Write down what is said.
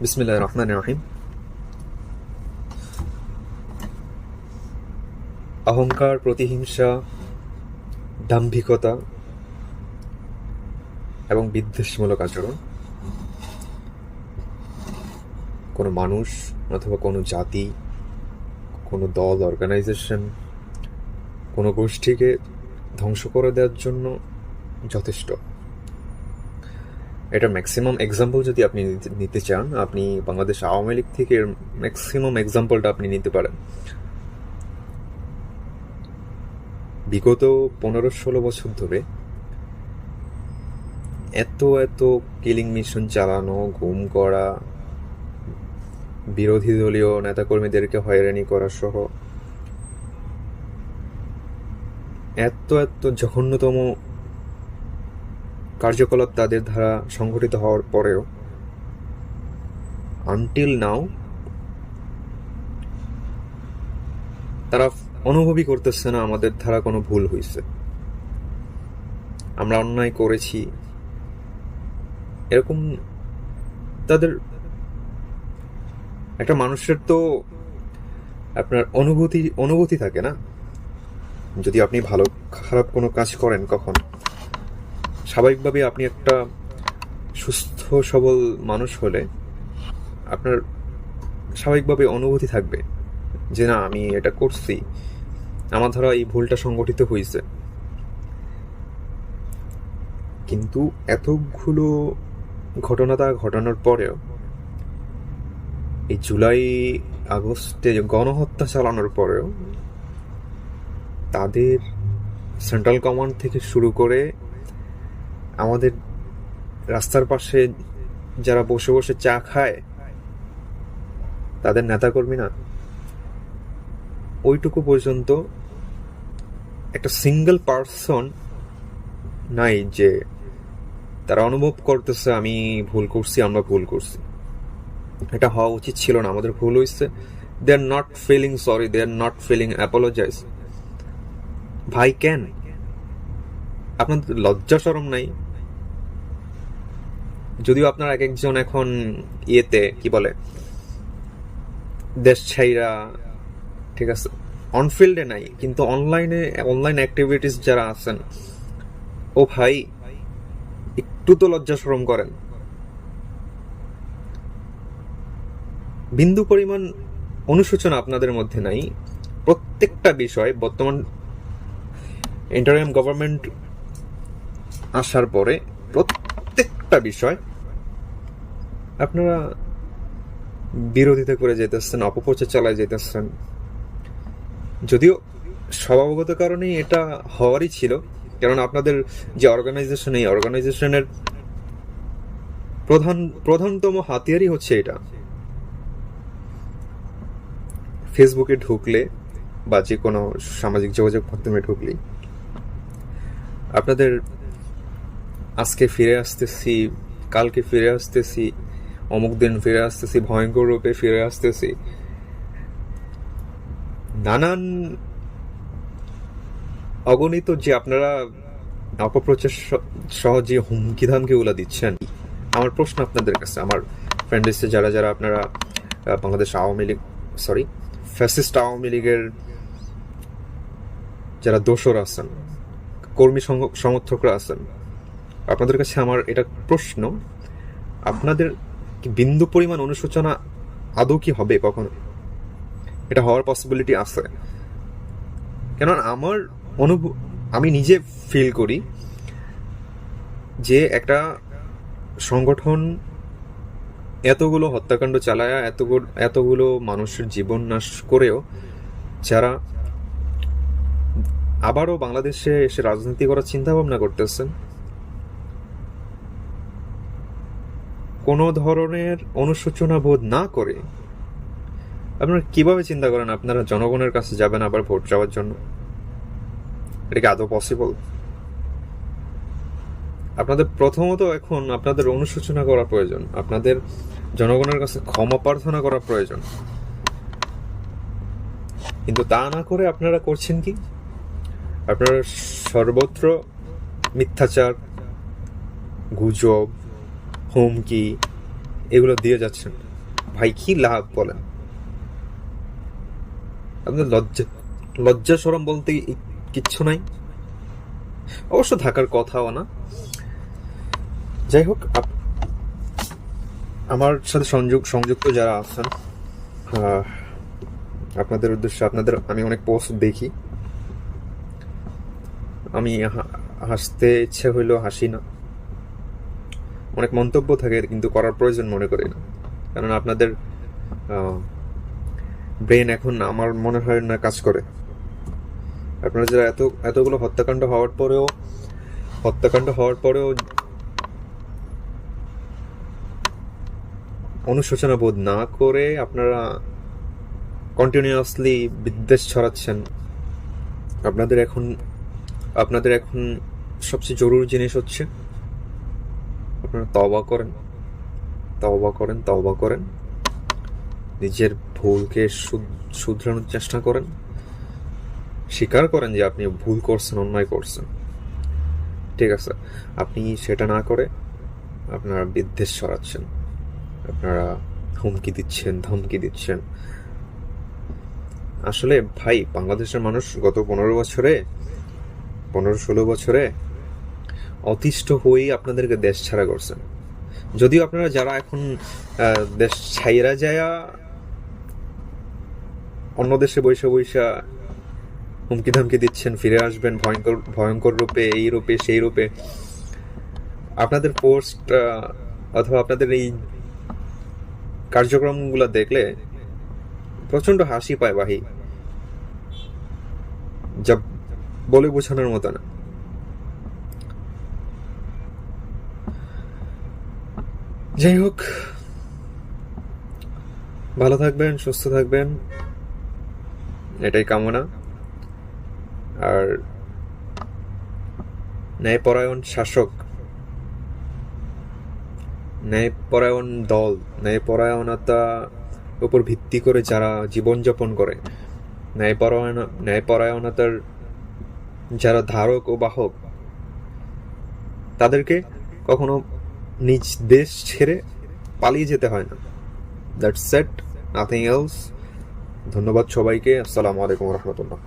বিসমিল্লাহ রহমান রহিম। অহংকার, প্রতিহিংসা, দাম্ভিকতা এবং বিদ্বেষমূলক আচরণ। কোনো মানুষ অথবা কোনো জাতি, কোনো দল, অর্গানাইজেশন, কোনো গোষ্ঠীকে ধ্বংস করে দেওয়ার জন্য যথেষ্ট। এটা ম্যাক্সিমাম এক্সাম্পল যদি আপনি নিতে- চান, আপনি বাংলাদেশ আওয়ামী লীগ থেকে ম্যাক্সিমাম এক্সাম্পলটা আপনি নিতে পারেন। বিগত পনেরো ষোলো বছর ধরে এত এত কিলিং মিশন চালানো, গুম করা, বিরোধী দলীয় নেতাকর্মীদেরকে হয়রানি করা সহ এত এত জঘন্যতম কার্যকলাপ তাদের দ্বারা সংঘটিত হওয়ার পরেও আনটিল নাও তারা অনুভবই করতেছে না আমাদের দ্বারা কোনো ভুল হয়েছে আমরা অন্যায় করেছি। এরকম তাদের একটা মানুষের তো আপনার অনুভূতি অনুভূতি থাকে না। যদি আপনি ভালো, খারাপ কোনো কাজ করেন কখন? স্বাভাবিকভাবে আপনি একটা সুস্থ, সবল মানুষ হলে আপনার স্বাভাবিকভাবে অনুভূতি থাকবে যে, না, আমি এটা করছি। আমার দ্বারা এই ভুলটা সংগঠিত হয়েছে কিন্তু এতগুলো ঘটনা তা ঘটানোর পরেও এই জুলাই, আগস্টে গণহত্যা চালানোর পরেও তাদের সেন্ট্রাল কমান্ড থেকে শুরু করে আমাদের রাস্তার পাশে যারা বসে বসে চা খায়, তাদের নেতাকর্মীরা ওইটুকু পর্যন্ত একটা সিঙ্গেল পার্সন নাই যে তারা অনুভব করতেছে, আমি ভুল করছি, আমরা ভুল করছি। এটা হওয়া উচিত ছিল না, আমাদের ভুল হয়েছে। They are not feeling sorry they are not feeling apologize ভাই কেন? আপনাদের লজ্জা সরম নাই? যদিও আপনার এক একজন এখন ইয়েতে, কি বলে, দেশ ছাইরা, ঠিক আছে অনফিল্ডে নাই, কিন্তু অনলাইনে অনলাইন অ্যাক্টিভিটিস যারা আছেন, ও ভাই, একটু তো লজ্জা শরম করেন। বিন্দু পরিমাণ অনুশোচনা আপনাদের মধ্যে নাই। প্রত্যেকটা বিষয় বর্তমান ইন্টারিয়াম গভর্নমেন্ট আসার পরে প্রত্যেকটা বিষয় আপনারা বিরোধিতা করে যেতেছেন অপপ্রচার চালায় যেতেছেন যদিও স্বভাবগত কারণেই এটা হওয়ারই ছিল কারণ আপনাদের যে অর্গানাইজেশন এই অর্গানাইজেশনের প্রধান, প্রধানতম হাতিয়ারই হচ্ছে এটা। ফেসবুকে ঢুকলে বা যে কোনো সামাজিক যোগাযোগ মাধ্যমে ঢুকলেই আপনাদের আজকে ফিরে আসতেছি, কালকে ফিরে আসতেছি অমুক দিন ফিরে আসতেছি, ভয়ঙ্কর রূপে ফিরে আসতেছি। নানান অগণিত যে আপনারা অপপ্রচার সহ যে হুমকি ধামকি গুলা দিচ্ছেন, আমার প্রশ্ন আপনাদের কাছে, আমার ফ্রেন্ড লিস্টে যারা যারা আপনারা বাংলাদেশ আওয়ামী লীগ সরি ফ্যাসিস্ট আওয়ামী লীগের যারা দোসর আছেন, কর্মী সমর্থকরা আছেন, আপনাদের কাছে আমার এটা প্রশ্ন, আপনাদের বিন্দু পরিমাণ অনুশোচনা আদৌ কি হবে কখনো এটা হওয়ার পসিবিলিটি আছে। কেননা আমার অনুভব আমি নিজে ফিল করি যে একটা সংগঠন এতগুলো হত্যাকাণ্ড চালায়া এতগুলো এতগুলো মানুষের জীবন নাশ করেও যারা আবারও বাংলাদেশে এসে রাজনীতি করার চিন্তাভাবনা করতেছেন কোনো ধরনের অনুশোচনা বোধ না করে আপনারা কীভাবে চিন্তা করেন আপনারা জনগণের কাছে যাবেন আবার ভোট চাওয়ার জন্য? এটা কি আদৌ পসিবল আপনাদের প্রথমত এখন আপনাদের অনুশোচনা করা প্রয়োজন। আপনাদের জনগণের কাছে ক্ষমা প্রার্থনা করা প্রয়োজন। কিন্তু তা না করে আপনারা করছেন কি? আপনারা সর্বত্র মিথ্যাচার, গুজব হুমকি, এগুলো দিয়ে যাচ্ছেন। ভাই, কি লাভ বলেন? আপনার লজ্জা লজ্জা সরম বলতে কিচ্ছু নাই? অবশ্য থাকার কথাও না। যাই হোক আমার সাথে সংযোগ, সংযুক্ত যারা আছেন আপনাদের উদ্দেশ্যে আপনাদের, আমি অনেক পোস্ট দেখি। আমি হাসতে ইচ্ছে হইলেও হাসি না। অনেক মন্তব্য থাকে, কিন্তু করার প্রয়োজন মনে করি না। কারণ আপনাদের ব্রেন এখন আমার মনে হয় না কাজ করে। আপনারা যারা এত, এতগুলো হত্যাকাণ্ড হওয়ার পরেও, হত্যাকাণ্ড হওয়ার পরেও অনুশোচনা বোধ না করে আপনারা কন্টিনিউয়াসলি বিদ্বেষ ছড়াচ্ছেন, আপনাদের এখন আপনাদের এখন সবচেয়ে জরুরি জিনিস হচ্ছে আপনারা তওবা করেন তওবা করেন তওবা করেন। নিজের ভুলকে শুধরানোর চেষ্টা করেন। স্বীকার করেন যে আপনি ভুল করছেন, অন্যায় করছেন। ঠিক আছে, আপনি সেটা না করে আপনারা বিদ্বেষ ছড়াচ্ছেন। আপনারা হুমকি দিচ্ছেন, ধমকি দিচ্ছেন। আসলে ভাই, বাংলাদেশের মানুষ গত পনেরো বছরে, পনেরো ষোলো বছরে অতিষ্ঠ হয়েই আপনাদেরকে দেশ ছাড়া করছেন। যদিও আপনারা যারা এখন দেশ ছাইরা যায় অন্য দেশে বৈশা বৈশা হুমকি ধামকি দিচ্ছেন, ফিরে আসবেন ভয়ঙ্কর ভয়ঙ্কর রূপে, এই রূপে, সেই রূপে, আপনাদের পোস্ট অথবা আপনাদের এই কার্যক্রমগুলো দেখলে প্রচণ্ড হাসি পায় ভাই যা বলে বোঝানোর মতো না। যাই হোক, ভালো থাকবেন, সুস্থ থাকবেন। এটাই কামনা। আর ন্যায়পরায়ণ শাসক, ন্যায়পরায়ণ দল, ন্যায়পরায়ণতা উপর ভিত্তি করে যারা জীবনযাপন করে, ন্যায়পরায়ণ, ন্যায়পরায়ণতার যারা ধারক ও বাহক, তাদেরকে কখনো নিজ দেশ ছেড়ে পালিয়ে যেতে হয় না। দ্যাটস সেট নাথিং এলস ধন্যবাদ সবাইকে। আসসালামু আলাইকুম রহমতুল্লাহ।